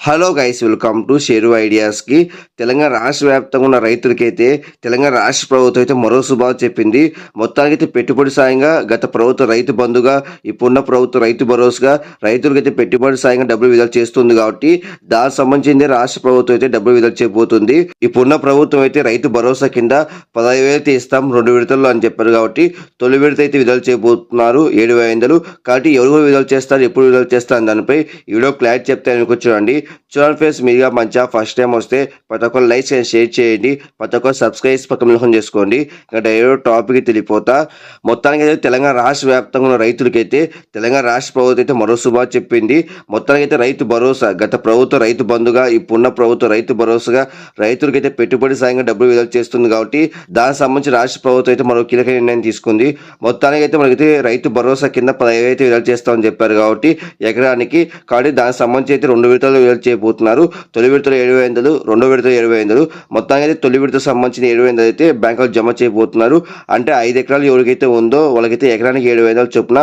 Hello guys welcome to Sheru ఐడియాస్కి Telangana రాష్ట్ర వ్యాప్తంగా ఉన్న రైతులకైతే తెలంగాణ రాష్ట్ర ప్రభుత్వం అయితే మరో శుభాలు చెప్పింది. మొత్తానికి అయితే పెట్టుబడి సాయంగా గత ప్రభుత్వ రైతు బంధుగా ఇప్పుడున్న ప్రభుత్వ రైతు భరోసాగా రైతులకైతే పెట్టుబడి సాయంగా డబ్బులు విడుదల చేస్తుంది కాబట్టి దానికి సంబంధించింది రాష్ట్ర ప్రభుత్వం అయితే డబ్బులు విడుదల చేయబోతుంది. ఇప్పుడున్న ప్రభుత్వం అయితే రైతు భరోసా కింద పదహైదు వేలు అయితే ఇస్తాం రెండు విడతల్లో అని చెప్పారు కాబట్టి తొలి విడత అయితే విడుదల చేయబోతున్నారు ఏడు వేల కాబట్టి ఎవరు విడుదల చేస్తారు ఎప్పుడు విడుదల చేస్తారు దానిపై ఈ వీడియో క్లారిటీ చెప్తే అనుకోవచ్చునండి చూడండి చూడండి ఫ్రెండ్స్ మీరుగా మంచిగా ఫస్ట్ టైం వస్తే ప్రతి ఒక్కరు లైక్ అండ్ షేర్ చేయండి. ప్రతి ఒక్కరు సబ్స్క్రైబ్ పక్కన లోన్ చేసుకోండి. ఇంకా డైరెక్ట్ టాపిక్ తెలియపోతా మొత్తానికి అయితే తెలంగాణ రాష్ట్ర వ్యాప్తంగా ఉన్న రైతులకైతే తెలంగాణ రాష్ట్ర ప్రభుత్వం అయితే మరో శుభా చెప్పింది. మొత్తానికి అయితే రైతు భరోసా గత ప్రభుత్వ రైతు బంధుగా ఇప్పుడున్న ప్రభుత్వ రైతు భరోసాగా రైతులకైతే పెట్టుబడి సాయంగా డబ్బులు విడుదల చేస్తుంది కాబట్టి దానికి సంబంధించి రాష్ట్ర ప్రభుత్వం అయితే మరో కీలక నిర్ణయం తీసుకుంది. మొత్తానికి అయితే మనకైతే రైతు భరోసా కింద పదవి అయితే విడుదల చేస్తామని చెప్పారు కాబట్టి ఎకరానికి కాబట్టి దానికి సంబంధించి అయితే రెండు విడతలు విడుదల చేయబోతున్నారు. తొలి విడతలు ఏడు వందలు రెండో విడతలు ఇరవై వందలు మొత్తానికి అయితే తొలి విడతకు సంబంధించిన ఏడు వందలు అయితే బ్యాంకులో జమ చేయబోతున్నారు. అంటే ఐదు ఎకరాలు ఎవరికైతే ఉందో వాళ్ళకైతే ఎకరానికి ఏడు వందలు చొప్పున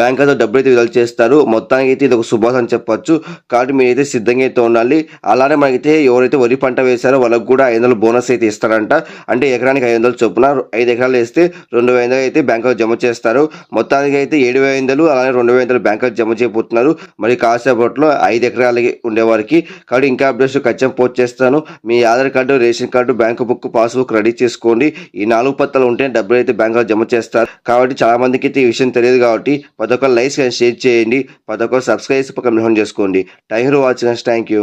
బ్యాంకులతో డబ్బులు అయితే విడుదల చేస్తారు. మొత్తానికి అయితే ఇది ఒక శుభాస్ అని చెప్పొచ్చు. కాబట్టి మీరైతే సిద్ధంగా అయితే ఉండాలి. అలానే మనకైతే ఎవరైతే వరి పంట వేశారో వాళ్ళకి కూడా ఐదు వందలు బోనస్ అయితే ఇస్తారంట. అంటే ఎకరానికి ఐదు వందలు చొప్పున ఐదు ఎకరాలు వేస్తే రెండు వేల అయితే బ్యాంకులో జమ చేస్తారు. మొత్తానికి అయితే ఏడు వేల అలానే రెండు వేల బ్యాంకులో జమ చేయబోతున్నారు. మరి కాసేపట్లో ఐదు ఎకరాలకి ఉండేవారు ఉండేవారికి కాబట్టి ఇంకా అప్డేట్స్ ఖచ్చితంగా పోస్ట్ చేస్తాను. మీ Aadhaar card ration card bank book passbook ready చేసుకోండి. ఈ నాలుగు పత్రాలు ఉంటే డబ్బులు అయితే బ్యాంకులో జమ చేస్తారు. కాబట్టి చాలా మందికి అయితే ఈ విషయం తెలియదు కాబట్టి పదొక ఒక్కరు లైక్స్ షేర్ చేయండి. పదొక సబ్స్క్రైబ్ పక్కన చేసుకోండి. Thank you watching. Thank you.